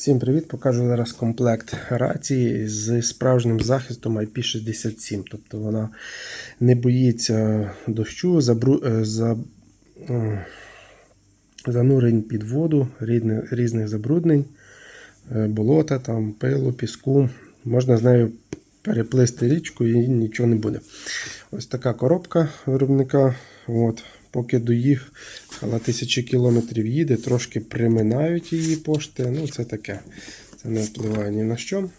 Всім привіт! Покажу зараз комплект рації з справжнім захистом IP67. Тобто вона не боїться дощу, забру... е, за... занурень під воду, різних забруднень, е, болота, там, пилу, піску. Можна з нею переплисти річку і нічого не буде. Ось така коробка виробника. От. Поки доїхала тисячі кілометрів їде, трошки приминають її пошти. Ну, це таке. Це не впливає ні на що.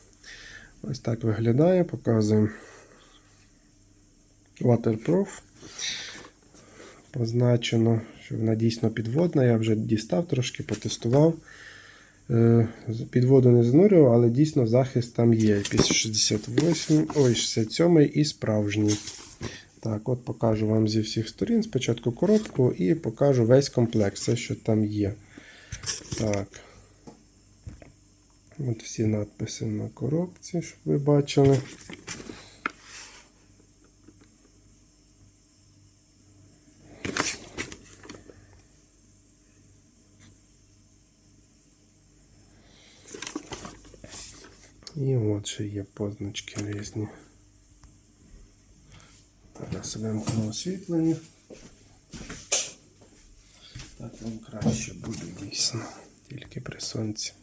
Ось так виглядає, показуємо Waterproof. Позначено, що вона дійсно підводна. Я вже дістав трошки, потестував. Е, Під воду не занурював, але дійсно захист там є. Після 68, ой, 67 і справжній. Так, от покажу вам зі всіх сторін. Спочатку коробку і покажу весь комплект, все, що там є. Так. От всі надписи на коробці, щоб ви бачили. І от ще є позначки різні. Зараз вимкну освітлення. Так вам краще буде дійсно, тільки при сонці.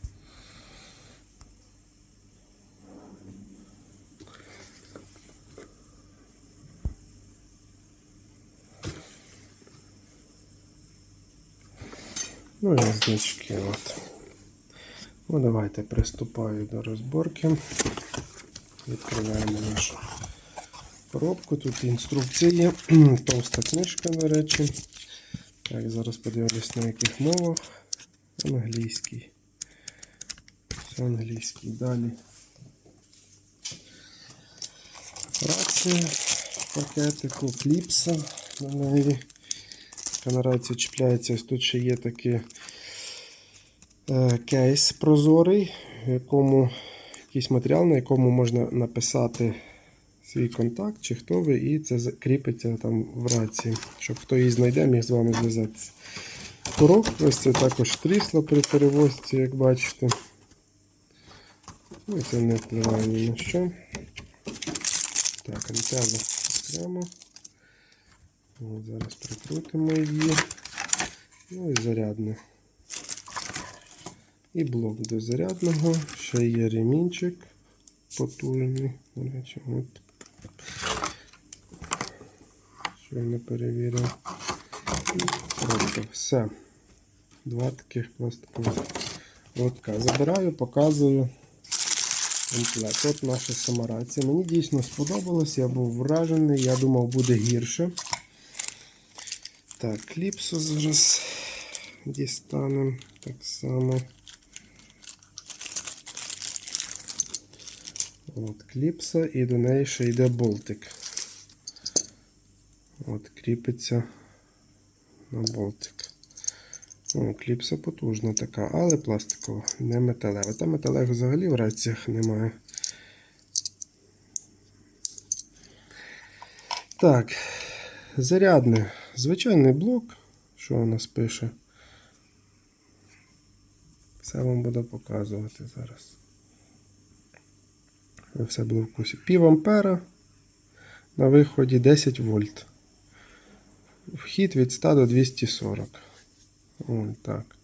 Ну і значки от. Ну давайте приступаю до розборки. Відкриваємо нашу коробку. Тут інструкція є. Товста книжка, до речі. Так, зараз подивлюсь на яких мовах. Англійський. Все англійський. Далі. Рація пакетику, кліпса на неї. На рацію чіпляється. Тут ще є такий е, кейс прозорий, в якому якийсь матеріал, на якому можна написати свій контакт чи хто ви, і це закріпиться там в рації, щоб хто її знайде, міг з вами зв'язатися. Курок, ось це також трісло при перевозці, як бачите. Ну, це не впливає ні на що. Так, антенна окремо. От, зараз прикрутимо її. Ну і зарядне. І блок до зарядного. Ще є ремінчик потужний. До речі, от. Щойно перевірив. Просто все. Два таких пластикових лотка. Забираю, показую комплект. От наша самарація. Мені дійсно сподобалось, я був вражений, я думав буде гірше. Так, кліпсу зараз дістанемо так само. От кліпса і до неї ще йде болтик. От, кріпиться на болтик. О, кліпса потужна така, але пластикова, не металева. Та металевих взагалі в раціях немає. Так, зарядне. Звичайний блок. Що у нас пише? Все вам буду показувати зараз. Ви все було в курсі. Пів ампера на виході 10 вольт. Вхід від 100 до 240. Ось так.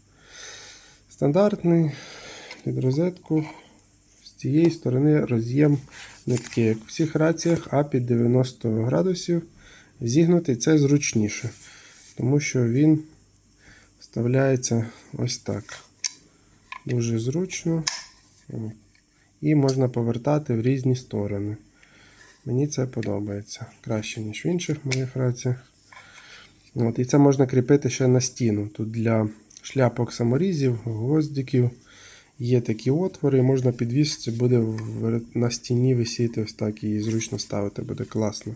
Стандартний під розетку. З цієї сторони роз'єм не такий, як у всіх раціях, а під 90 градусів зігнутий це зручніше. Тому що він вставляється ось так. Дуже зручно. І можна повертати в різні сторони. Мені це подобається. Краще, ніж в інших моїх раціях. От, І це можна кріпити ще на стіну. Тут для шляпок саморізів, гвоздиків є такі отвори, і можна підвісити, буде на стіні висіти ось так і зручно ставити, буде класно.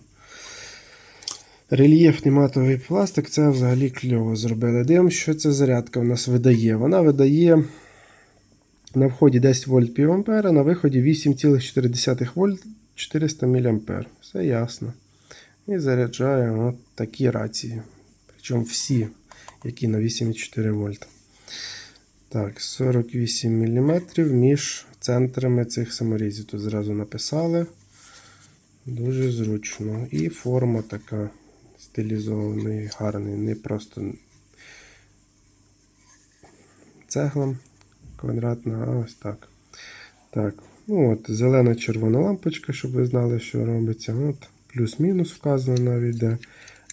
Рельєфний матовий пластик це взагалі кльово зробили. Дивимося, що ця зарядка у нас видає. Вона видає на вході 10 вольт пів ампера, на виході 8,4 вольт 400 мА. Все ясно. І заряджає от такі рації. Причому всі, які на 8,4 вольт. Так, 48 мм між центрами цих саморізів. Тут зразу написали. Дуже зручно. І форма така стилізований, гарний, не просто цегла квадратна, а ось так. Так, ну от, зелена червона лампочка, щоб ви знали, що робиться. От, плюс-мінус вказано навіть де.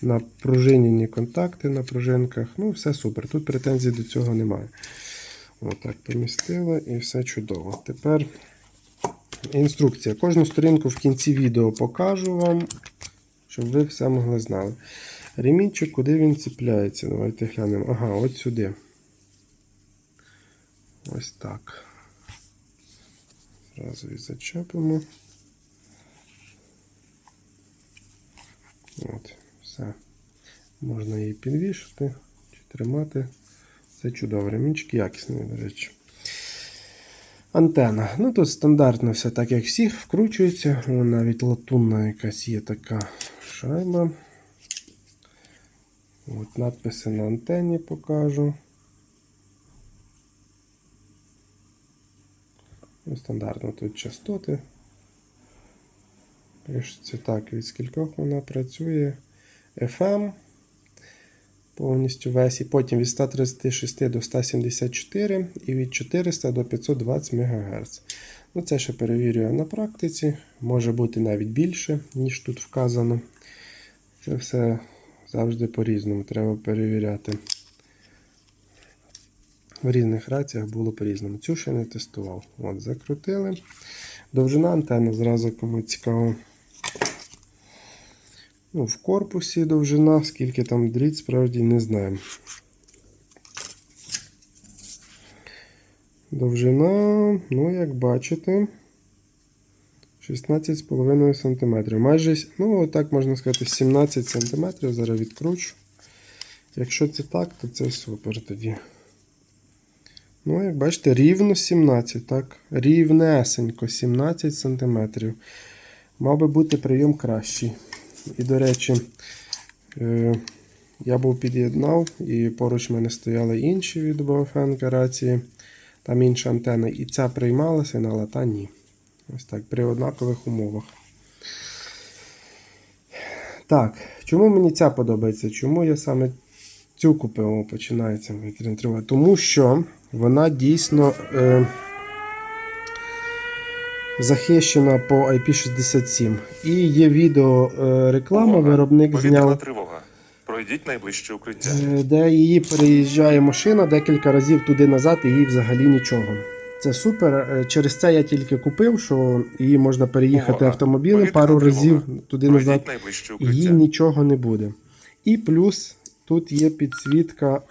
На пружинені контакти на пружинках. Ну, все супер. Тут претензій до цього немає. Отак помістила і все чудово. Тепер інструкція. Кожну сторінку в кінці відео покажу вам, щоб ви все могли знали. Ремінчик, куди він ціпляється? Давайте глянемо. Ага, от сюди. Ось так. Зразу і зачепимо. От, все. Можна її підвішати чи тримати. Це чудово. Ремінчик якісний, до речі. Антена. Ну тут стандартно все так, як всіх, вкручується. О, навіть латунна якась є така шайба. От надписи на антенні покажу. Стандартно тут частоти. Пишеться так, від скількох вона працює. FM повністю весь, і потім від 136 до 174 і від 400 до 520 МГц. Ну, це ще перевірюю на практиці. Може бути навіть більше, ніж тут вказано. Це все завжди по-різному треба перевіряти. В різних раціях було по-різному. Цю ще не тестував. От, закрутили. Довжина антенни зразу кому цікаво. Ну, в корпусі довжина, скільки там дріт, справді не знаємо. Довжина, ну, як бачите, 16,5 см. Майже, ну, так можна сказати, 17 см. Зараз відкручу. Якщо це так, то це супер тоді. Ну, як бачите, рівно 17, так? Рівнесенько 17 см. Мав би бути прийом кращий. І, до речі, е, я був під'єднав, і поруч в мене стояли інші від БФН рації. Там інша антенна. І ця приймалася, але та ні. Ось так, при однакових умовах. Так, чому мені ця подобається? Чому я саме цю купив? О, Починається тривога. Тому що вона дійсно. Е, захищена по IP67. І є відео е, реклама, виробник зняв, тривога. Пройдіть найближче укриття. е, де її переїжджає машина декілька разів туди-назад, і їй взагалі нічого. Це супер. Е, Через це я тільки купив, що її можна переїхати автомобілем пару разів туди-назад, їй нічого не буде. І плюс тут є підсвітка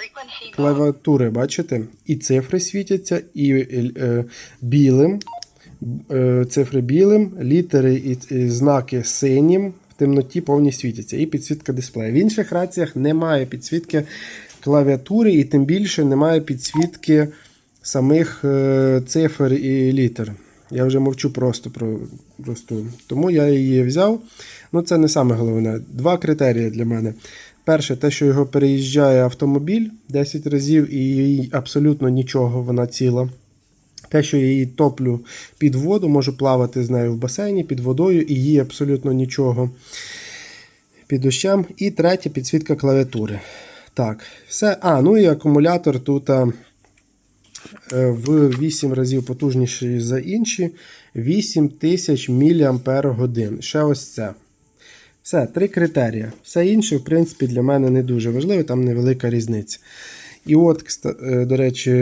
клавіатури, бачите? І цифри світяться, і е, білим, е, цифри білим, літери і, і знаки синім, в темноті повні світяться. І підсвітка дисплею. В інших раціях немає підсвітки клавіатури, і тим більше немає підсвітки самих е, цифр і літер. Я вже мовчу просто про просту. Тому я її взяв. Ну, це не саме головне. Два критерії для мене. Перше, те, що його переїжджає автомобіль 10 разів і їй абсолютно нічого, вона ціла. Те, що я її топлю під воду, можу плавати з нею в басейні під водою, і їй абсолютно нічого під дощем. І третє підсвітка клавіатури. Так, все. А, ну і акумулятор тут е, в 8 разів потужніший за інші. 8000 мАч. Ще ось це. Все, три критерії. Все інше, в принципі, для мене не дуже важливо, там невелика різниця. І от, е, до речі,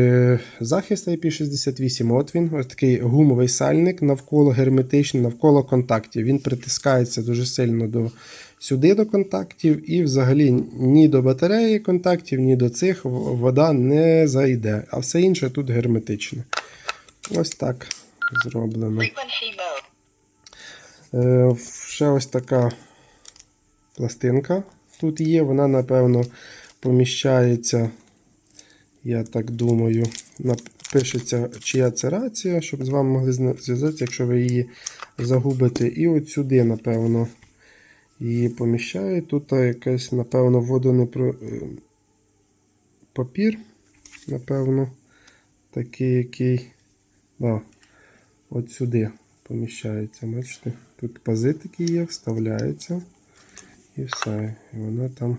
захист IP68, от він, ось такий гумовий сальник навколо герметичний, навколо контактів. Він притискається дуже сильно до, сюди до контактів, і взагалі ні до батареї контактів, ні до цих вода не зайде. А все інше тут герметичне. Ось так зроблено. Е, Ще ось така пластинка тут є. Вона, напевно, поміщається, я так думаю, напишеться, чия це рація, щоб з вами могли зв'язатися, якщо ви її загубите. І от сюди, напевно, її поміщаю. Тут якась, напевно, водонепро... е, папір, напевно. такий, який да, от сюди поміщається. Бачите? Тут пази є, вставляється і все. І вона там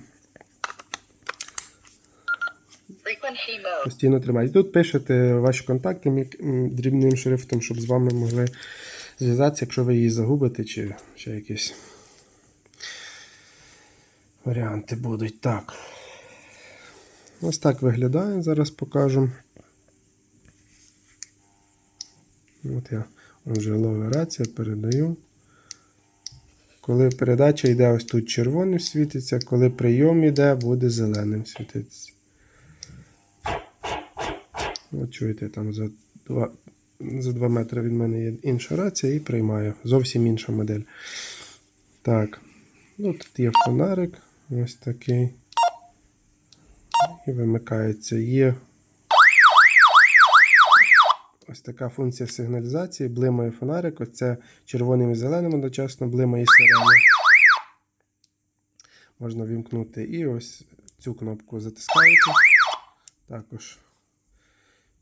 постійно тримає. І тут пишете ваші контакти дрібним шрифтом, щоб з вами могли зв'язатися, якщо ви її загубите, чи ще якісь варіанти будуть. Так. Ось так виглядає. Зараз покажу. От я вже ловлю рація, передаю. Коли передача йде ось тут червоним світиться, коли прийом йде, буде зеленим світитися. От чуєте, там за 2, за 2 метри від мене є інша рація і приймаю. Зовсім інша модель. Так. Ну, тут є фонарик. Ось такий. І вимикається. Є ось така функція сигналізації. Блимає фонарик. Оце червоним і зеленим одночасно блимає сирена. Можна вімкнути. І ось цю кнопку затискаєте. Також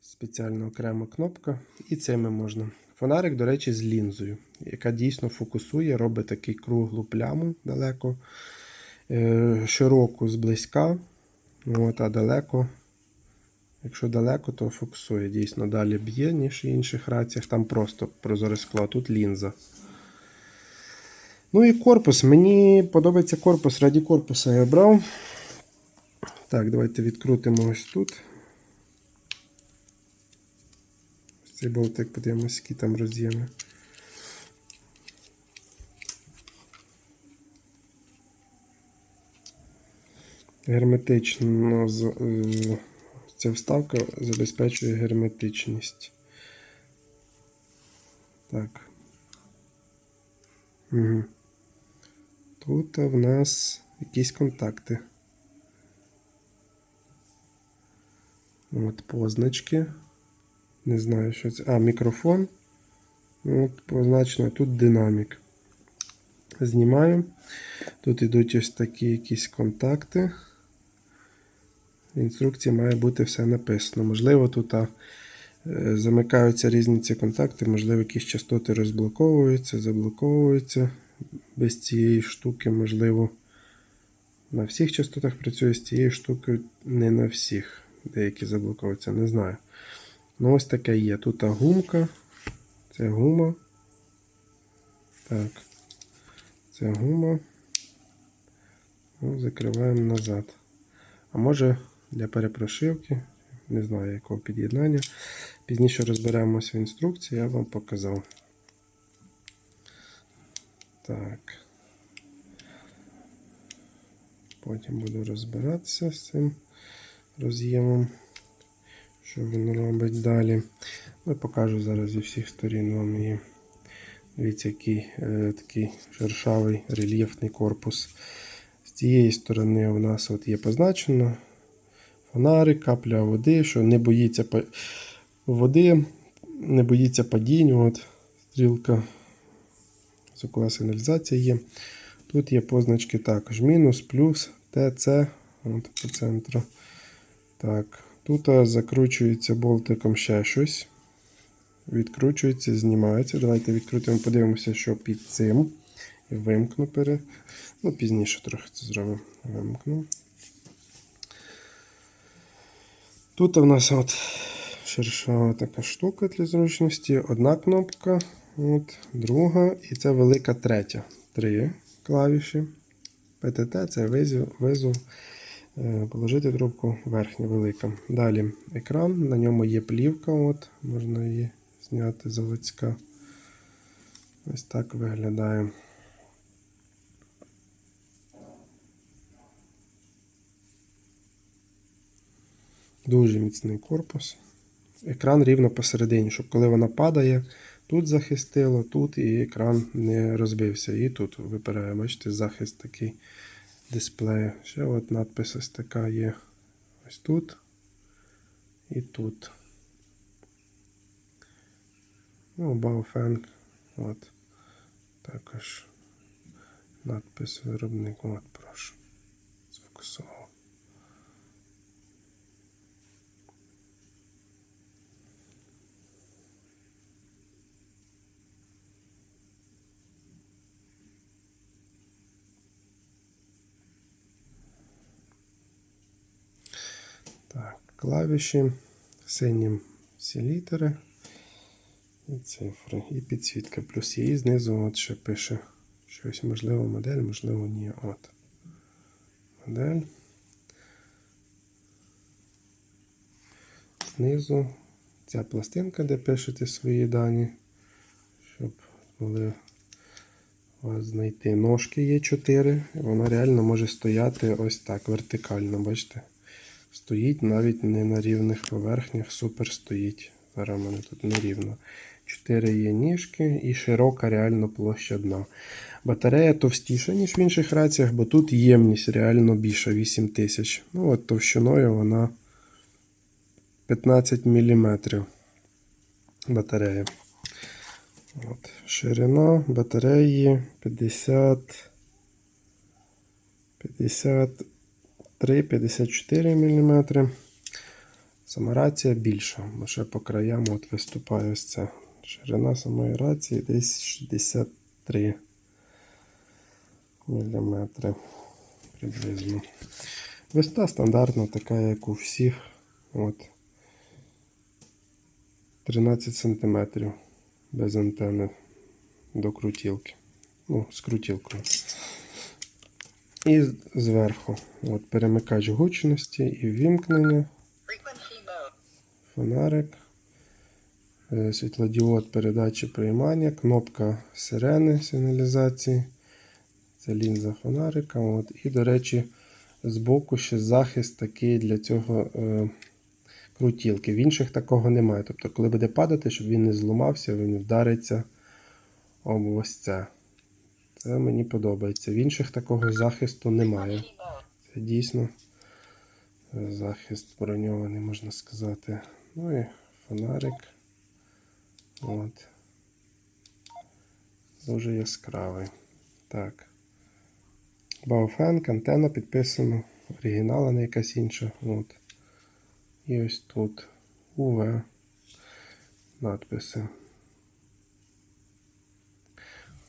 спеціальна окрема кнопка. І цими можна. Фонарик, до речі, з лінзою, яка дійсно фокусує, робить такий круглу пляму далеко, е, широку зблизька, от, а далеко. Якщо далеко, то фокусує. Дійсно далі б'є, ніж в інших раціях. Там просто прозоре скло, тут лінза. Ну і корпус. Мені подобається корпус. Раді корпуса я брав. Так, давайте відкрутимо ось тут. Ось Цей болтик подивимось, які там роз'єми. Герметично з- е, ця вставка забезпечує герметичність. Так. Угу. Тут в нас якісь контакти. От позначки. Не знаю, що це. А, мікрофон. От позначено тут динамік. Знімаю. Тут йдуть ось такі якісь контакти. В інструкції має бути все написано. Можливо, тут е, замикаються різні ці контакти, можливо, якісь частоти розблоковуються, заблоковуються. Без цієї штуки, можливо, на всіх частотах працює з цією штукою, не на всіх. Деякі заблоковуються, не знаю. Ну, ось таке є. Тут гумка. Це гума. Так. Це гума. Ну, закриваємо назад. А може для перепрошивки, не знаю якого під'єднання. Пізніше розберемося в інструкції, я вам показав. Так. Потім буду розбиратися з цим роз'ємом, що він робить далі. Ну, покажу зараз зі всіх сторін вам її. Дивіться, який е, такий шершавий рельєфний корпус. З цієї сторони у нас от є позначено фонарик, капля води, що не боїться води, не боїться падінь. От, стрілка звукова сигналізація є. Тут є позначки також. Мінус, плюс, ТЦ. От по центру. Так. Тут закручується болтиком ще щось. Відкручується, знімається. Давайте відкрутимо, подивимося, що під цим. Вимкну пере. Ну, пізніше трохи це зробимо. Вимкну. Тут у нас от шершава така штука для зручності. Одна кнопка, от, друга, і це велика третя. Три клавіші. ПТТ це визов, визов. Е, Положити трубку верхня велика. Далі екран, на ньому є плівка, от, можна її зняти заводська. Ось так виглядає. Дуже міцний корпус. Екран рівно посередині, щоб коли вона падає, тут захистило, тут і екран не розбився. І тут випирає, бачите, захист такий дисплею. Ще от надпис ось така є ось тут і тут. Ну, Baofeng. От. Також надпис виробник. От, прошу. Сфокусував. Клавіші, синім всі літери і цифри, і підсвітка. Плюс і знизу от ще пише щось, можливо, модель, можливо, ні. От. Модель. Знизу ця пластинка, де пишете свої дані, щоб могли вас знайти. Ножки є 4, і вона реально може стояти ось так, вертикально, бачите? Стоїть навіть не на рівних поверхнях, супер стоїть. Зараз у мене тут нерівно. 4 є ніжки і широка реально площа дна. Батарея товстіша, ніж в інших раціях, бо тут ємність реально більша 8000. Ну от товщиною вона 15 мм батарея. От. Ширина батареї 50 53-54 мм. Сама рація більша, ще по краям от виступає ось це. Ширина самої рації десь 63 мм приблизно. Висота стандартна, така, як у всіх. От. 13 см без антени до крутілки. Ну, з крутілкою. І зверху от, перемикач гучності і вімкнення, фонарик, е, світлодіод передачі приймання, кнопка сирени сигналізації. Це лінза фонарика. От. І, до речі, збоку ще захист такий для цього е, крутілки. В інших такого немає. Тобто, коли буде падати, щоб він не зламався, він вдариться об ось це. Це мені подобається. В інших такого захисту немає. Це дійсно е, захист броньований, можна сказати. Ну і фонарик. От. Дуже яскравий. Так. Бауфенк, антенна підписана. Оригінал, а не якась інша. От. І ось тут УВ. Надписи.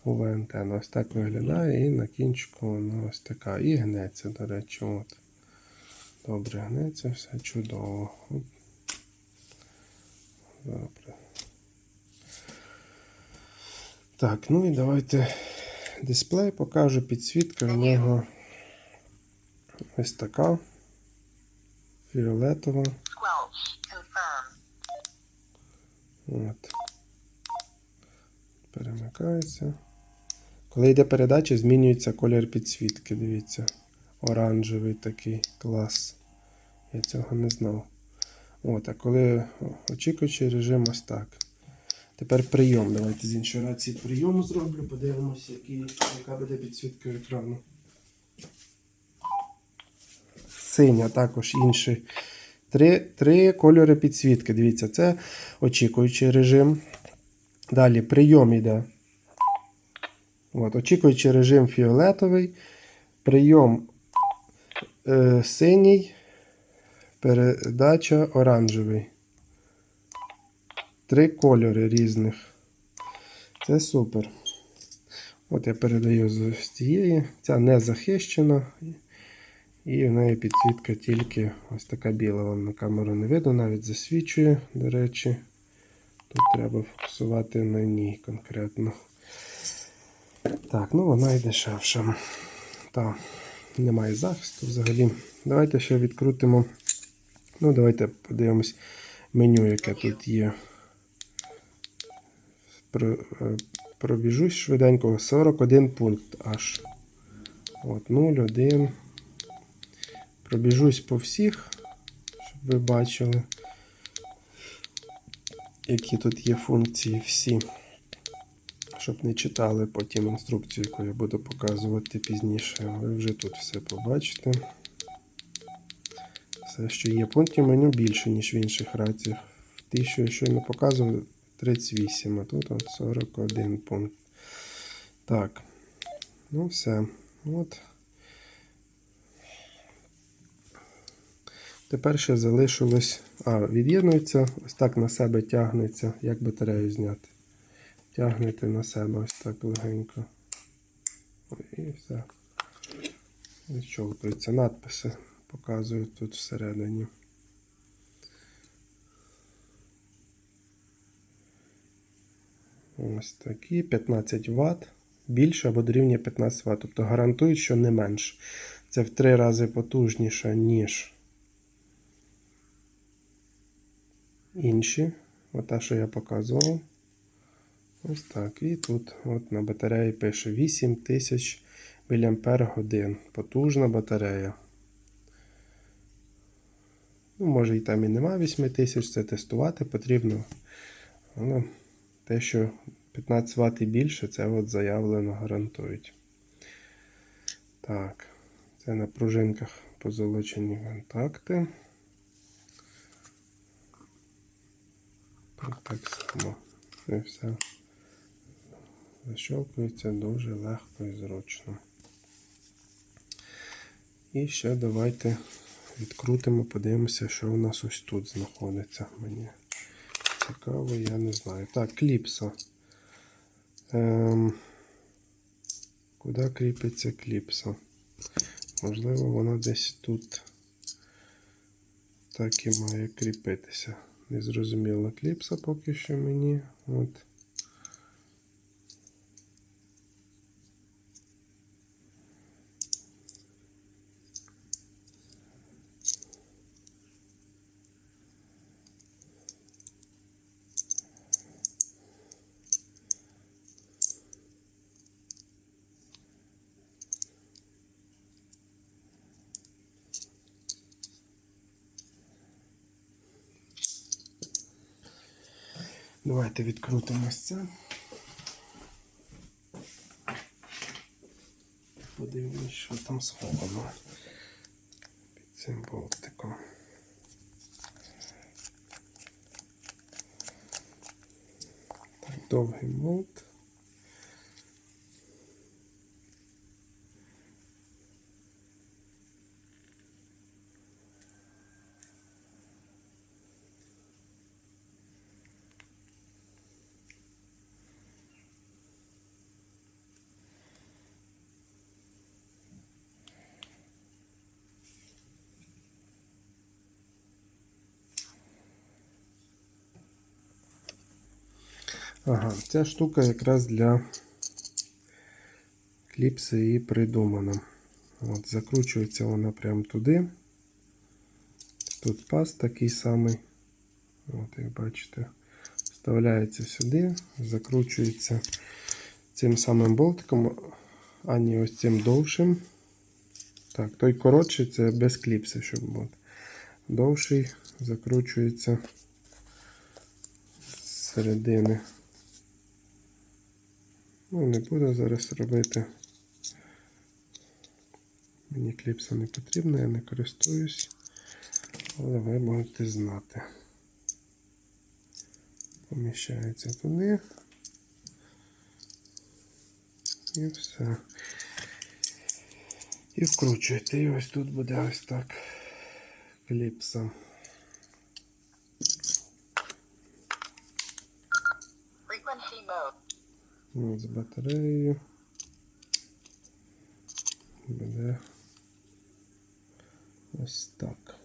УВ антенна. Ось так виглядає, і на кінчику вона ось така. І гнеться, до речі. От. Добре, гнеться, все чудово. Добре. Так, ну і давайте дисплей покажу. Підсвітка в нього ось така. Фіолетова. От. Перемикається. Коли йде передача, змінюється колір підсвітки. Дивіться. Оранжевий такий клас. Я цього не знав. От, а коли очікуючий режим ось так. Тепер прийом. Давайте з іншої рації прийому зроблю. Подивимося, яка буде підсвітка екрану. Синя також інший. Три, три кольори підсвітки. Дивіться, це очікуючий режим. Далі прийом йде. От, очікуючий режим фіолетовий. Прийом е, синій. Передача оранжевий. Три кольори різних. Це супер. От я передаю з цієї. Ця не захищена. І в неї підсвітка тільки ось така біла. Вам на камеру не видно, навіть засвічує, до речі. Тут треба фокусувати на ній конкретно. Так, ну вона і дешевша. Так, немає захисту взагалі. Давайте ще відкрутимо. Ну, давайте подивимось меню, яке тут є. Е, пробіжусь швиденько. 41 пункт аж. От, 0, 1. Пробіжусь по всіх, щоб ви бачили, які тут є функції всі. Щоб не читали потім інструкцію, яку я буду показувати пізніше. Ви вже тут все побачите. Все, що є. Пунктів меню більше, ніж в інших раціях. В тій, що я щойно показував, 38, а тут от 41 пункт. Так. Ну, все. От. Тепер ще залишилось. А, від'єднується, ось так на себе тягнеться, як батарею зняти тягнете на себе ось так легенько. І все. Відчовпується. Надписи показую тут всередині. Ось такі 15 Вт. Більше або дорівнює 15 Вт. Тобто гарантують, що не менш. Це в три рази потужніше, ніж інші. Ота, що я показував. Ось так. І тут от на батареї пише 8000 мАч. Потужна батарея. Ну, може і там і нема 8000, це тестувати потрібно. Але те, що 15 Вт і більше, це от заявлено гарантують. Так, це на пружинках позолочені контакти. Так само. І все. Защелкується дуже легко і зручно. І ще давайте відкрутимо, подивимося, що у нас ось тут знаходиться. Мені цікаво, я не знаю. Так, кліпса. Ем, куди кріпиться кліпса? Можливо, вона десь тут так і має кріпитися. Незрозуміла кліпса поки що мені. От. Давайте відкрутимо це. Подивимось, що там сховано під цим болтиком. Так, довгий болт. Ага, ця штука якраз для кліпси і придумана. От, закручується вона прямо туди. Тут паз такий самий. От, як бачите, вставляється сюди, закручується цим самим болтиком, а не ось цим довшим. Так, той коротший це без кліпси, щоб бути. Довший закручується з середини. Ну, не буду зараз робити. Мені кліпса не потрібна, я не користуюсь, але ви будете знати. Поміщається туди. І все. І вкручуєте. І ось тут буде ось так кліпса. От з батареєю. Буде ось так.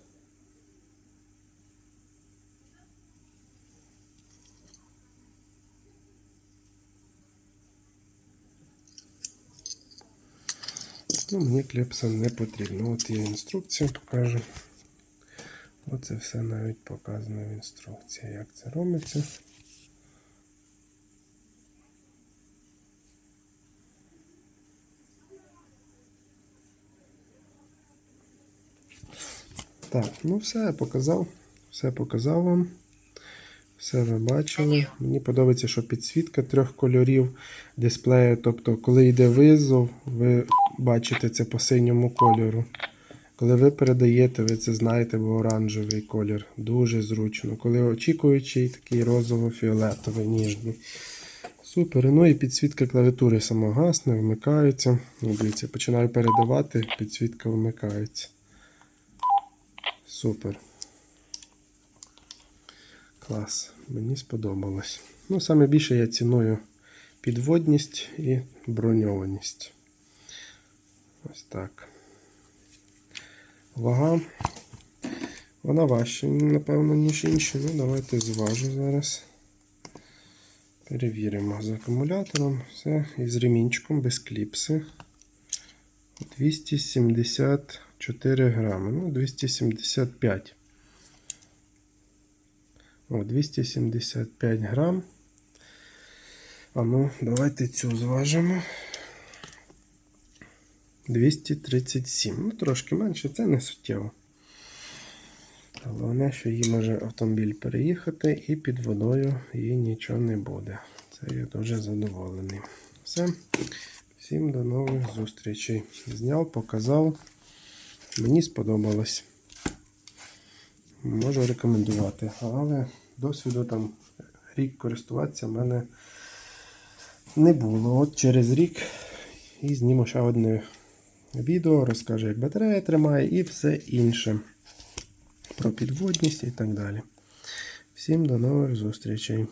Ну, мені кліпса не потрібно. От є інструкція, покажу. Оце все навіть показано в інструкції, як це робиться. Так, ну все, я показав. Все показав вам. Все ви бачили. Мені подобається, що підсвітка трьох кольорів дисплею. Тобто, коли йде визов, ви бачите це по синьому кольору. Коли ви передаєте, ви це знаєте, бо оранжевий колір. Дуже зручно. Коли очікуючий, такий розово-фіолетовий, ніжний. Супер. Ну і підсвітка клавіатури сама гасне, вмикається. Ну, Дивіться, починаю передавати, підсвітка вмикається. Супер. Клас. Мені сподобалось. Ну, саме більше я ціную підводність і броньованість. Ось так. Вага. Вона важча, напевно, ніж інші. Ну, давайте зважу зараз. Перевіримо з акумулятором. Все. І з ремінчиком без кліпси. 274 грами. Ну, 275. О, 275 грам. А ну, давайте цю зважимо. 237. Ну, трошки менше, це не суттєво. Головне, що її може автомобіль переїхати і під водою їй нічого не буде. Це я дуже задоволений. Все. Всім до нових зустрічей. Зняв, показав. Мені сподобалось. Можу рекомендувати. Але досвіду там рік користуватися в мене не було. От через рік і зніму ще одне відео, розкажу, як батарея тримає і все інше. Про підводність і так далі. Всім до нових зустрічей.